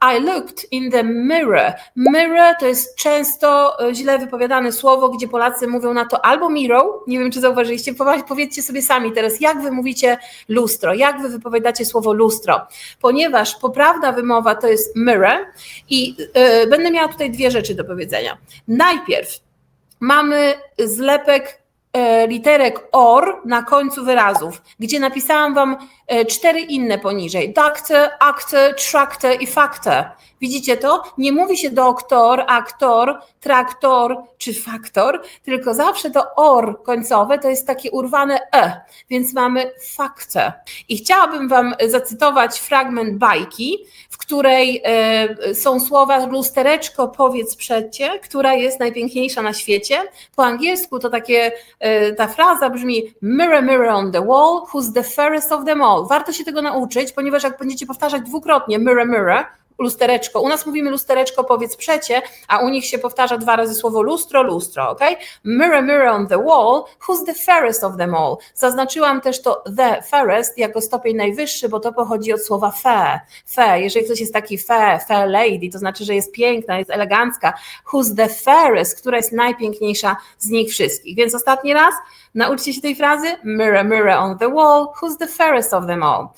I looked in the mirror. Mirror to jest często e, źle wypowiadane słowo, gdzie Polacy mówią na to albo mirror, nie wiem czy zauważyliście, powiedzcie sobie sami teraz, jak wy mówicie lustro, jak wy wypowiadacie słowo lustro, ponieważ poprawna wymowa to jest mirror i e, będę miała tutaj dwie rzeczy do powiedzenia. Najpierw mamy zlepek literek OR na końcu wyrazów, gdzie napisałam Wam e, cztery inne poniżej. Doctor, actor, tractor i factor. Widzicie to? Nie mówi się doktor, aktor, traktor czy faktor, tylko zawsze to OR końcowe to jest takie urwane E, więc mamy faktor. I chciałabym Wam zacytować fragment bajki, w której e, są słowa lustereczko powiedz przecie, która jest najpiękniejsza na świecie. Po angielsku to takie, e, ta fraza brzmi mirror, mirror on the wall, who's the fairest of them all. Warto się tego nauczyć, ponieważ jak będziecie powtarzać dwukrotnie mirror, mirror, lustereczko. U nas mówimy lustereczko, powiedz przecie, a u nich się powtarza dwa razy słowo lustro, lustro, ok? Mirror, mirror on the wall, who's the fairest of them all? Zaznaczyłam też to the fairest jako stopień najwyższy, bo to pochodzi od słowa fair. Fair, jeżeli ktoś jest taki fair, fair lady, to znaczy, że jest piękna, jest elegancka. Who's the fairest, która jest najpiękniejsza z nich wszystkich. Więc ostatni raz, nauczcie się tej frazy. Mirror, mirror on the wall, who's the fairest of them all?